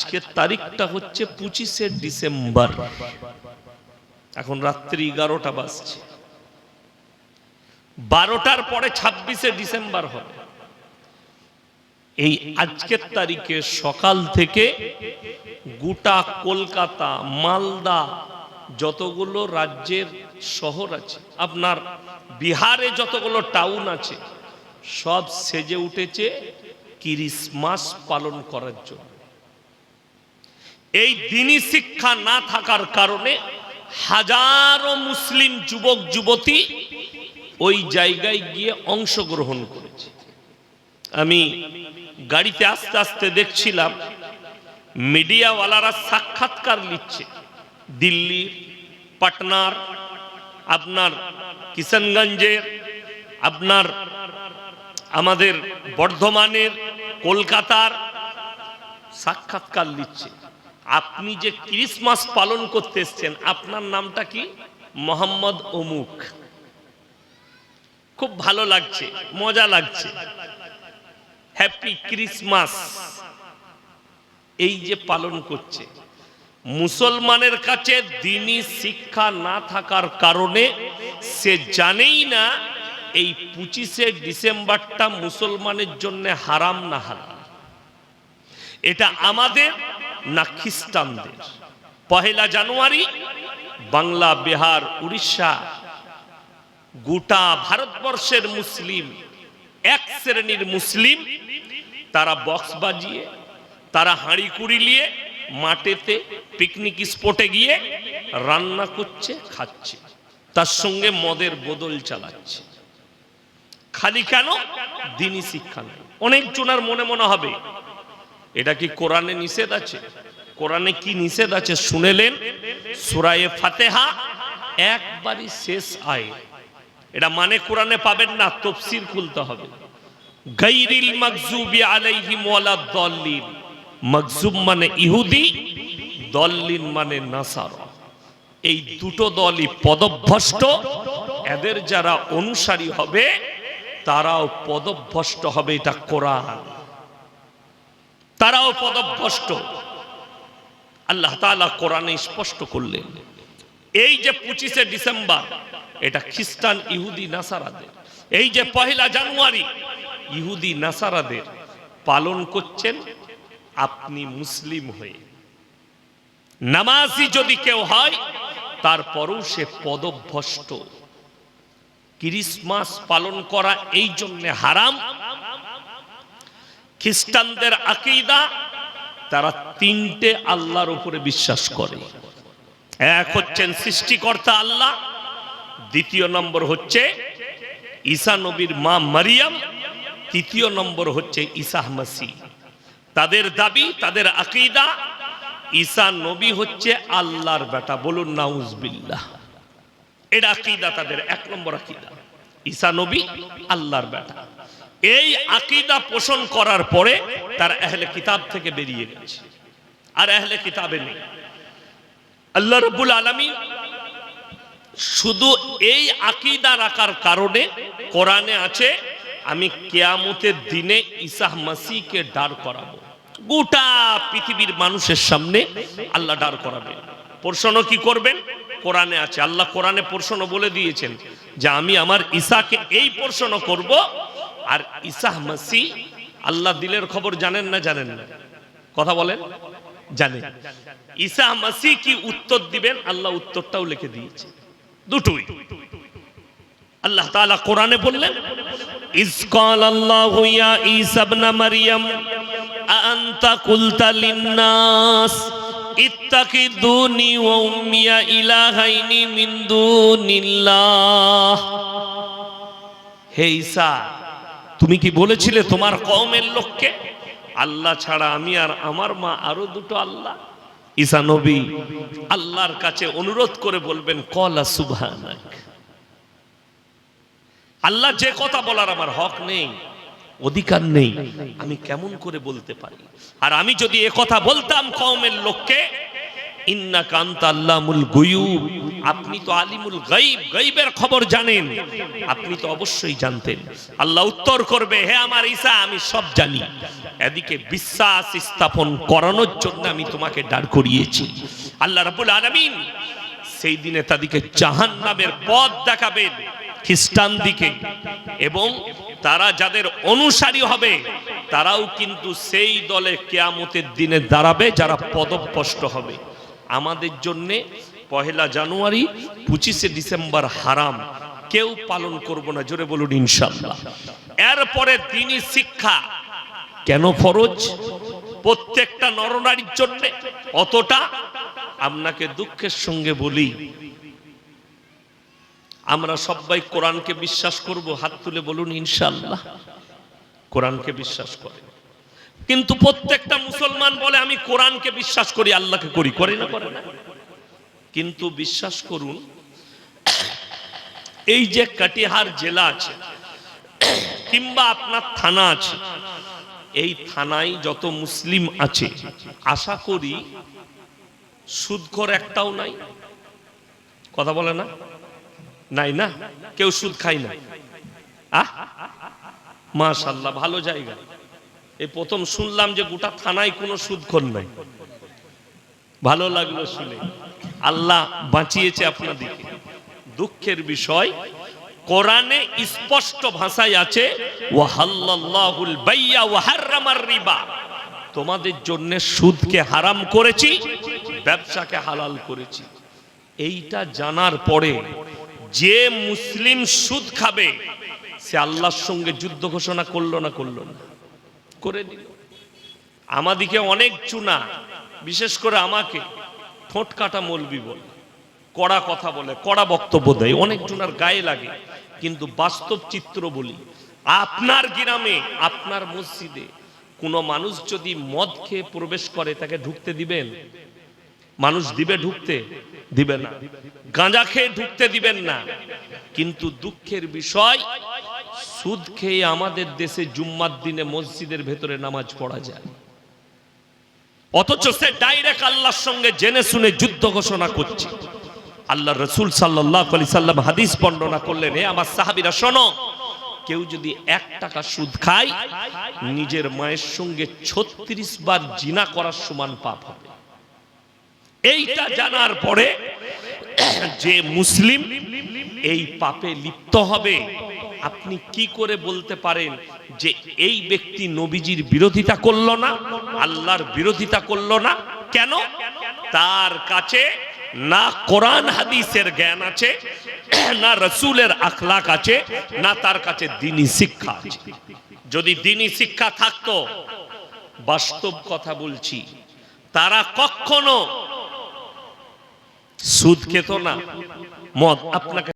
আজকের তারিখটা হচ্ছে পঁচিশে ডিসেম্বর। এখন রাত্রি এগারোটা বাজছে। বারোটার পরে ছাব্বিশে ডিসেম্বর হবে। এই আজকের তারিখে সকাল থেকে গোটা কলকাতা, মালদা যতগুলো রাজ্যের শহর আছে, আপনার বিহারে যতগুলো টাউন আছে, সব সেজে উঠেছে ক্রিসমাস পালন করার জন্য। এই দিনই শিক্ষা না থাকার কারণে হাজারো মুসলিম যুবক, যুবতী ওই জায়গায় গিয়ে অংশগ্রহণ করেছে। আমি গাড়িতে আস্তে আস্তে দেখছিলাম, মিডিয়াওয়ালারা সাক্ষাৎকার নিচ্ছে। দিল্লির পাটনার, আপনার কিষানগঞ্জের, আপনার আমাদের বর্ধমানের, কলকাতার সাক্ষাৎকার নিচ্ছে। আপনি যে ক্রিসমাস পালন করতে এসছেন, আপনার নামটা কি? মোহাম্মদ অমুক। খুব ভালো লাগছে, মজা লাগছে। Happy Christmas. এই যে পালন করছে, মুসলমানের কাছে দিনই শিক্ষা না থাকার কারণে সে জানেই না এই পঁচিশে ডিসেম্বরটা মুসলমানের জন্য হারাম না হারাম। এটা আমাদের না খ্রিস্টানদের। পহেলা জানুয়ারি, বাংলা, বিহার, উড়িষ্যা, গোটা ভারতবর্ষের মুসলিম, এক শ্রেণির মুসলিম, তারা বক্স বাজিয়ে, তারা হাঁড়ি কুড়ি নিয়ে মাঠেতে পিকনিক স্পটে গিয়ে রান্না করছে, খাচ্ছে। তার সঙ্গে মদের বদল চালাচ্ছে। খালি কেন? দিনই শিক্ষা নেই। অনেক জনার মনে মনে হবে এটা কি কোরআনে নিষেধ আছে? কোরআনে কি নিষেধ আছে শুনেলেন? সুরায়ে ফাতেহা একবারই শেষ আয়। এটা মানে কোরআনে পাবেন না তফসির খুলতে হবে। গাইরিল মাকজুবি আলাইহিম ওয়ালা দল্লিন মাকজুব মানে ইহুদি দল্লিন মানে নাসারা। এই দুটো দলই পদভ্রষ্ট। এদের যারা অনুসারী হবে, তারাও পদভ্রষ্ট হবে এটা কোরআন। তারাও পদভ্রষ্ট। আল্লাহ তাআলা কোরআনে স্পষ্ট করলেন, এই যে পঁচিশে ডিসেম্বর, এটা খ্রিস্টান ইহুদি নাসারাদের। এই যে পহেলা জানুয়ারি, ইহুদি নাসারাদের পালন করছেন আপনি মুসলিম হয়ে। নামাজি যদি কেউ হয়, তারপরও সে পদভ্রষ্ট। ক্রিসমাস পালন করা এই জন্য হারাম। খ্রিস্টানদের আকিদা, তারা তিনটে আল্লাহর উপরে বিশ্বাস করে। এক হচ্ছেন সৃষ্টিকর্তা আল্লাহ, দ্বিতীয় নম্বর হচ্ছে ঈসা নবীর মা মারিয়াম, তৃতীয় নম্বর হচ্ছে ঈসা মাসি তাদের দাবি, তাদের আকিদা, ঈসা নবী হচ্ছে আল্লাহর বেটা, বলুন নাউজবিল্লাহ। এটা আকিদা তাদের, এক নম্বর আকিদা। ঈসা নবী আল্লাহর বেটা। এই আকিদা পোষণ করার পরে তার আহলে কিতাব থেকে বেরিয়ে গেছে। আর আহলে কিতাবে নেই। আল্লাহ রব্বুল আলমী শুধু এই আকিদা রাখার কারণে কোরআনে আছে, আমি কেয়ামতের দিনে ইসাহ মাসিকে দাঁড় করাবো। গোটা পৃথিবীর মানুষের সামনে আল্লাহ দাঁড় করাবে প্রশ্ন কি করবেন? কোরআনে আছে। আল্লাহ কোরআনে প্রশ্ন বলে দিয়েছেন যে, আমি আমার ঈসাকে এই প্রশ্ন করব আর ঈসাহ মাসি, আল্লাহ দিলের খবর জানেন না জানেন না? কথা বলেন? জানেন। ঈসা মাসি কি উত্তর দিবেন? আল্লাহ উত্তরটাও লিখে দিয়েছে। দুটোই। আল্লাহ তাআলা কোরআনে বললেন, ইজ ক্বাল আল্লাহু ইয়া ঈসা ইবনে মারইয়াম আনতা কুলতা লিন-নাস, ইত্তাকিদুনি ওয়া উম্মিয়া ইলাহাইনি মিন দুনিল্লাহ। হে ঈসা তুমি কি বলেছিলে তোমার কওমের লোককে? আল্লাহ ছাড়া আমি আর আমার মা আরও দুটো আল্লাহ। ঈসা নবী আল্লাহর কাছে অনুরোধ করে বলবেন, কলা সুবহানাক। আল্লাহ যে কথা বলার আমার হক নেই, অধিকার নেই। আমি কেমন করে বলতে পারি? আর আমি যদি কথা বলতাম কওমের লোককে ইন্না কান্ত আল্লামুল গুয়ুব। আপনি তো আলিমুল গাইব গাইবের খবর জানেন। আপনি তো অবশ্যই জানতেন। আল্লাহ উত্তর করবে, হে আমার ঈসা, আমি সব জানি। এদিকে বিশ্বাস স্থাপন করানোর জন্য আমি তোমাকে দাঁড় করিয়েছি। আল্লাহ রাব্বুল আলামিন সেই দিনে তাদেরকে জাহান্নামের পথ দেখাবেন, খ্রিস্টান দিকে। এবং তারা যাদের অনুসারী হবে, তারাও কিন্তু সেই দলে কেয়ামতের দিনে দাঁড়াবে, যারা পদভ্রষ্ট হবে। আমাদের জন্যে পহেলা জানুয়ারি পঁচিশে ডিসেম্বর হারাম। কেউ পালন করব না, জোরে বলুন ইনশাল্লাহ এরপরে তিনি শিক্ষা। কেন ফরজ? প্রত্যেকটা নরনারীর জন্য। অতটা আপনাকে দুঃখের সঙ্গে বলি, আমরা সবাই কোরআনকে বিশ্বাস করব, হাত তুলে বলুন ইনশাল্লাহ কোরআনকে বিশ্বাস করে কিন্তু প্রত্যেকটা মুসলমান বলে, আমি কোরআনকে বিশ্বাস করি, আল্লাহকে করি। করে না করে না। কিন্তু বিশ্বাস করুন, এই যে কাটিহার জেলা আছে, কিংবা আপনার থানা আছে, এই থানায় যত মুসলিম আছে, আশা করি সুদখোর একটাও নাই। কথা বলে না? নাই না? কেউ সুদ খায় না? আহ? মাশাল্লাহ, ভালো জায়গা। এই প্রথম শুনলাম যে গোটা থানায় কোনো সুদখোর নাই। ভালো লাগল শুনে। আল্লাহ বাঁচিয়েছে আপনাদেরকে দুঃখের বিষয়, কোরআনে স্পষ্ট ভাষায় আছে ওয়াহাল্লাহুল বাইয়া ওয়া হাররামার রিবা। তোমাদের জন্য সুদকে হারাম করেছি, ব্যবসাকে হালাল করেছি। এইটা জানার পরে যে মুসলিম সুদ খাবে, সে আল্লাহর সঙ্গে যুদ্ধ ঘোষণা করল না করল না। করে দিল। আমাদিকে অনেক চুনা, বিশেষ করে আমাকে ঠোঁট কাটা মলবি বলে, কড়া কথা বলে, কড়া বক্তব্য দেয়, অনেক জনার গায়ে লাগে। কিন্তু বাস্তব চিত্র বলি, আপনার গ্রামে, আপনার মসজিদে কোনো মানুষ যদি মদ খেয়ে প্রবেশ করে, তাকে ঢুকতে দিবেন? মানুষ দিবে ঢুকতে? দিবে না। গাঁজা খেয়ে ঢুকতে দিবেন না। কিন্তু দুঃখের বিষয় সুদ খেয়ে আমাদের দেশে জুম্মার দিনে মসজিদের ভেতরে নামাজ পড়া যায়। অথচ সে ডাইরেক্ট আল্লাহর সঙ্গে জেনে শুনে যুদ্ধ ঘোষণা করছে। আল্লাহ রসুল সাল্লাহ আলি সাল্লাম হাদিস বর্ণনা করলেন হে আমার সাহাবিরা, শোনো, কেউ যদি এক টাকা সুদ খায়, নিজের মায়ের সঙ্গে ছত্রিশ বার জিনা করার সমান পাপ হবে। এইটা জানার পরে যে মুসলিম এই পাপে লিপ্ত হবে আপনি কি করে বলতে পারেন যে এই ব্যক্তি নবীজির বিরোধিতা করল না, আল্লাহর বিরোধিতা করল না? কেন? তার কাছে না কোরআন হাদিসের জ্ঞান আছে, না রসুলের আখলাক আছে, না তার কাছে দিনী শিক্ষা আছে। যদি দিনী শিক্ষা থাকতো, বাস্তব কথা বলছি, তারা কখনো সুদ খেত না, মদ আপনাকে